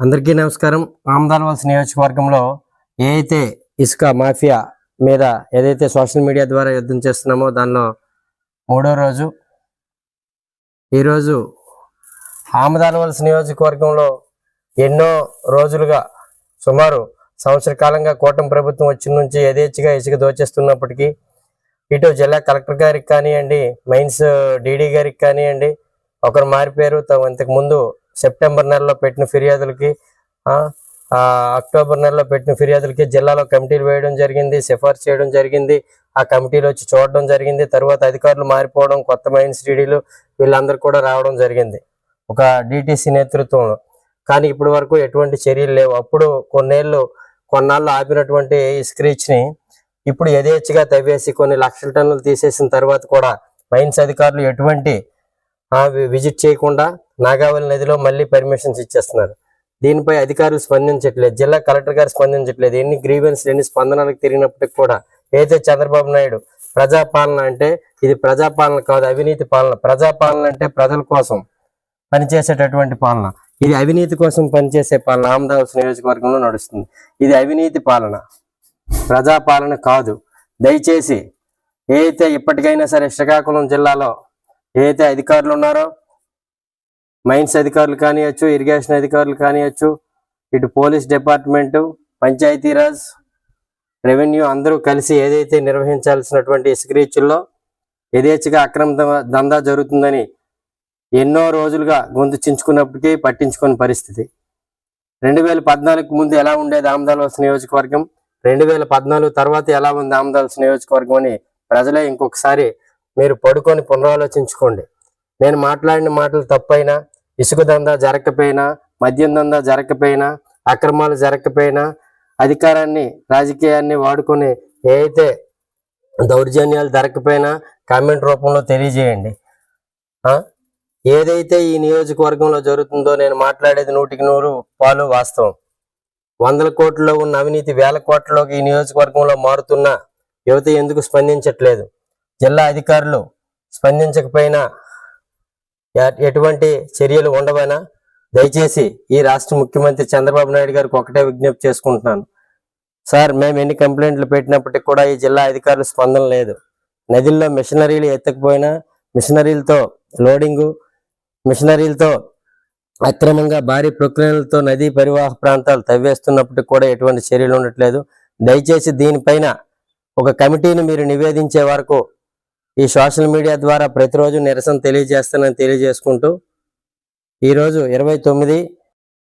అందరికీ నమస్కారం. ఆమదాలవలస నియోజకవర్గంలో ఏదైతే ఇసుక మాఫియా మీద ఏదైతే సోషల్ మీడియా ద్వారా యుద్ధం చేస్తున్నామో దానిలో మూడో రోజు. ఈరోజు ఆమదాలవలస నియోజకవర్గంలో ఎన్నో రోజులుగా సుమారు సంవత్సర కాలంగా కూటమి ప్రభుత్వం వచ్చిన నుంచి యథేచ్ఛగా ఇసుక దోచేస్తున్నప్పటికీ ఇటు జిల్లా కలెక్టర్ గారికి కానివ్వండి మైన్స్ డీడీ గారికి కానివ్వండి ఒకరు మారిపోయారు. త- ఇంతకు ముందు సెప్టెంబర్ నెలలో పెట్టిన ఫిర్యాదులకి అక్టోబర్ నెలలో పెట్టిన ఫిర్యాదులకి జిల్లాలో కమిటీలు వేయడం జరిగింది సిఫార్సు చేయడం జరిగింది ఆ కమిటీలు వచ్చి చూడడం జరిగింది తర్వాత అధికారులు మారిపోవడం కొత్త మైన్స్ డీడీలు వీళ్ళందరూ కూడా రావడం జరిగింది. ఒక డిటిసి నేతృత్వంలో. కానీ ఇప్పటి వరకు ఎటువంటి చర్యలు లేవు. అప్పుడు కొన్నేళ్ళు కొన్నాళ్ళు ఆపినటువంటి స్క్రీచ్ని ఇప్పుడు యథేచ్ఛగా తవ్వేసి కొన్ని లక్షల టన్నులు తీసేసిన తర్వాత కూడా మైన్స్ అధికారులు ఎటువంటి విజిట్ చేయకుండా నాగావళి నదిలో మళ్ళీ పర్మిషన్స్ ఇచ్చేస్తున్నారు. దీనిపై అధికారులు స్పందించట్లేదు. జిల్లా కలెక్టర్ గారు స్పందించట్లేదు. ఎన్ని గ్రీవెన్స్ ఎన్ని స్పందనలకు తిరిగినప్పటికి కూడా అయితే చంద్రబాబు నాయుడు ప్రజాపాలన అంటే ఇది ప్రజాపాలన కాదు అవినీతి పాలన. ప్రజాపాలన అంటే ప్రజల కోసం పనిచేసేటటువంటి పాలన. ఇది అవినీతి కోసం పనిచేసే పాలన ఆమదావస్ నియోజకవర్గంలో నడుస్తుంది. ఇది అవినీతి పాలన. ప్రజాపాలన కాదు. దయచేసి ఏ అయితే ఇప్పటికైనా సరే శ్రీకాకుళం జిల్లాలో ఏ అయితే అధికారులు ఉన్నారో మైన్స్ అధికారులు కానివ్వచ్చు ఇరిగేషన్ అధికారులు కానివ్వచ్చు ఇటు పోలీస్ డిపార్ట్మెంటు పంచాయతీరాజ్ రెవెన్యూ అందరూ కలిసి ఏదైతే నిర్వహించాల్సినటువంటి ఇసుకరీచుల్లో యథేచ్ఛగా అక్రమ దందా జరుగుతుందని ఎన్నో రోజులుగా గొంతు చించుకున్నప్పటికీ పట్టించుకుని పరిస్థితి. రెండు వేల పద్నాలుగు ముందు ఎలా ఉండేది ఆమదాలవలస నియోజకవర్గం? రెండు వేల పద్నాలుగు తర్వాత ఎలా ఉంది ఆమదాలవలస నియోజకవర్గం అని ప్రజలే ఇంకొకసారి మీరు పడుకొని పునరాలోచించుకోండి. నేను మాట్లాడిన మాటలు తప్పైనా ఇసుక దందా జరగకపోయినా మద్యం దందా జరగకపోయినా అక్రమాలు జరగకపోయినా అధికారాన్ని రాజకీయాన్ని వాడుకొని ఏదైతే దౌర్జన్యాలు జరగకపోయినా కామెంట్ రూపంలో తెలియజేయండి. ఏదైతే ఈ నియోజకవర్గంలో జరుగుతుందో నేను మాట్లాడేది నూటికి నూరు పాలు వాస్తవం. వందల కోట్లలో ఉన్న అవినీతి వేల కోట్లలోకి ఈ నియోజకవర్గంలో మారుతున్న యువత ఎందుకు స్పందించట్లేదు? జిల్లా అధికారులు స్పందించకపోయినా ఎటువంటి చర్యలు ఉండవైనా దయచేసి ఈ రాష్ట్ర ముఖ్యమంత్రి చంద్రబాబు నాయుడు గారికి ఒకటే విజ్ఞప్తి చేసుకుంటున్నాను. సార్ మేము ఎన్ని కంప్లైంట్లు పెట్టినప్పటికీ కూడా ఈ జిల్లా అధికారులు స్పందన లేదు. నదుల్లో మిషనరీలు ఎత్తకపోయినా మిషనరీలతో లోడింగు మిషనరీలతో అక్రమంగా భారీ ప్రక్రియలతో నదీ పరివాహ ప్రాంతాలు తవ్వేస్తున్నప్పటికీ కూడా ఎటువంటి చర్యలు ఉండట్లేదు. దయచేసి దీనిపైన ఒక కమిటీని మీరు నివేదించే వరకు ఈ సోషల్ మీడియా ద్వారా ప్రతిరోజు నిరసన తెలియజేస్తానని తెలియజేసుకుంటూ ఈరోజు ఇరవై తొమ్మిది